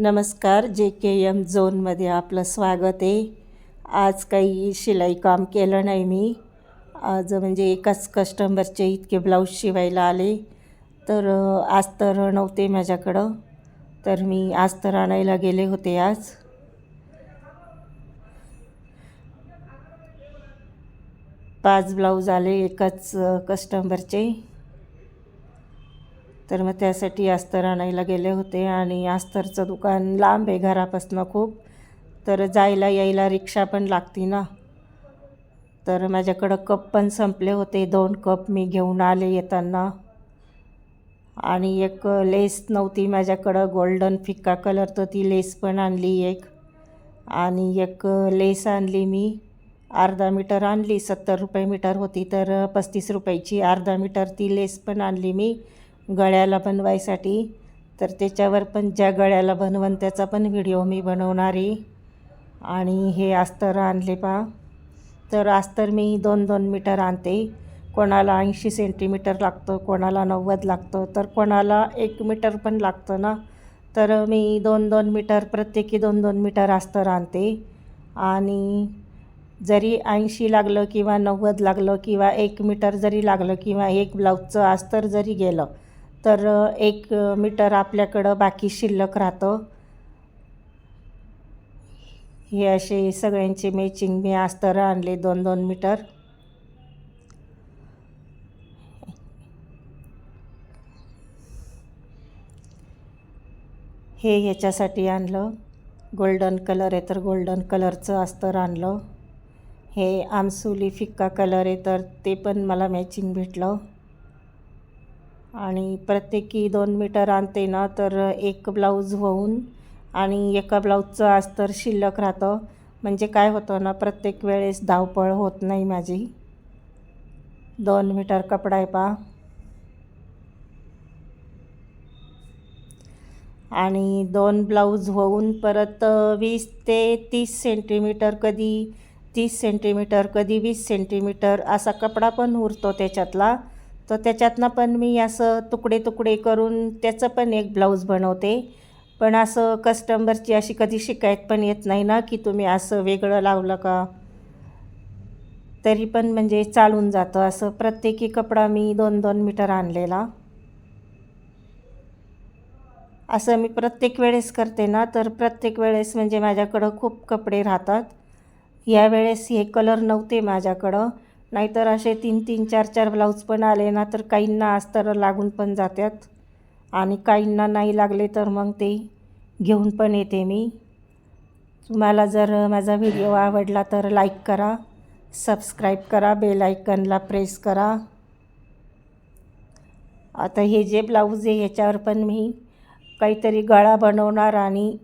नमस्कार जे के एम झोनमध्ये आपलं स्वागत आहे. आज काही शिलाई काम केलं नाही मी. आज म्हणजे एकाच कस्टमरचे इतके ब्लाऊज शिवायला आले. तर आज तर नव्हते माझ्याकडं. तर मी आज तर आणायला गेले होते आज. पाच ब्लाऊज आले एकाच कस्टमरचे तर मग त्यासाठी अस्तर आणायला गेले होते आणि अस्तरचं दुकान लांब आहे घरापासनं खूप. तर जायला यायला रिक्षा पण लागती ना. तर माझ्याकडं कप पण संपले होते. दोन कप मी घेऊन आले येताना. आणि एक लेस नव्हती माझ्याकडं. गोल्डन फिक्का कलर तर ती लेस पण आणली एक. आणि एक लेस आणली मी. अर्धा मीटर आणली. सत्तर रुपये मीटर होती तर पस्तीस रुपयाची. अर्धा मीटर ती लेस पण आणली मी. गळ्याला बनवायसाठी. तर त्याच्यावर पण ज्या गळ्याला बनवन त्याचा पण व्हिडिओ मी बनवणार. आहे आणि हे अस्तर आणले पा तर अस्तर मी दोन दोन मीटर आणते. कोणाला ऐंशी सेंटीमीटर लागतं कोणाला नव्वद लागतं. तर कोणाला एक मीटर पण लागतं ना. तर मी दोन दोन मीटर प्रत्येकी दोन दोन मीटर अस्तर आणते. आणि जरी ऐंशी लागलं किंवा नव्वद लागलं किंवा एक मीटर जरी लागलं किंवा एक ब्लाऊजचं अस्तर जरी गेलं तर एक मीटर आपल्याकडं बाकी शिल्लक राहतं. हे असे सगळ्यांचे मॅचिंग मी अस्तर आणले दोन दोन मीटर. हे ह्याच्यासाठी आणलं. गोल्डन कलर आहे तर गोल्डन कलरचं अस्तर आणलं. हे आमसुली फिक्का कलर आहे तर ते पण मला मॅचिंग भेटलं. आणि प्रत्येकी दोन मीटर आणते ना तर एक ब्लाऊज होऊन आणि एका ब्लाऊजचं अस्तर शिल्लक राहतं. म्हणजे काय होतं ना प्रत्येक वेळेस धावपळ होत नाही माझी. दोन मीटर कपडा आहे पा आणि दोन ब्लाऊज होऊन परत वीस ते तीस सेंटीमीटर कधी तीस सेंटीमीटर कधी वीस सेंटीमीटर असा कपडा पण उरतो त्याच्यातला. तर त्याच्यातनं पण मी असं तुकडे तुकडे करून त्याचं पण एक ब्लाऊज बनवते. पण असं कस्टमरची अशी कधी शिकायत पण येत नाही ना की तुम्ही असं वेगळं लावलं का? तरी पण म्हणजे चालून जातं. असं प्रत्येकी कपडा मी दोन दोन मीटर आणलेला. असं मी प्रत्येक वेळेस करते ना तर प्रत्येक वेळेस म्हणजे माझ्याकडं खूप कपडे राहतात. यावेळेस हे कलर नव्हते माझ्याकडं. नाहीतर असे तीन तीन चार चार ब्लाऊज पण आले ना तर काहींना अस्तर लागून पण जातात आणि काहींना नाही लागले तर मग ते घेऊन पण येते मी. तुम्हाला जर माझा व्हिडिओ आवडला तर लाईक करा सबस्क्राईब करा बेल आयकनला प्रेस करा. आता हे जे ब्लाऊज आहे ह्याच्यावर पण मी काहीतरी गळा बनवणार आणि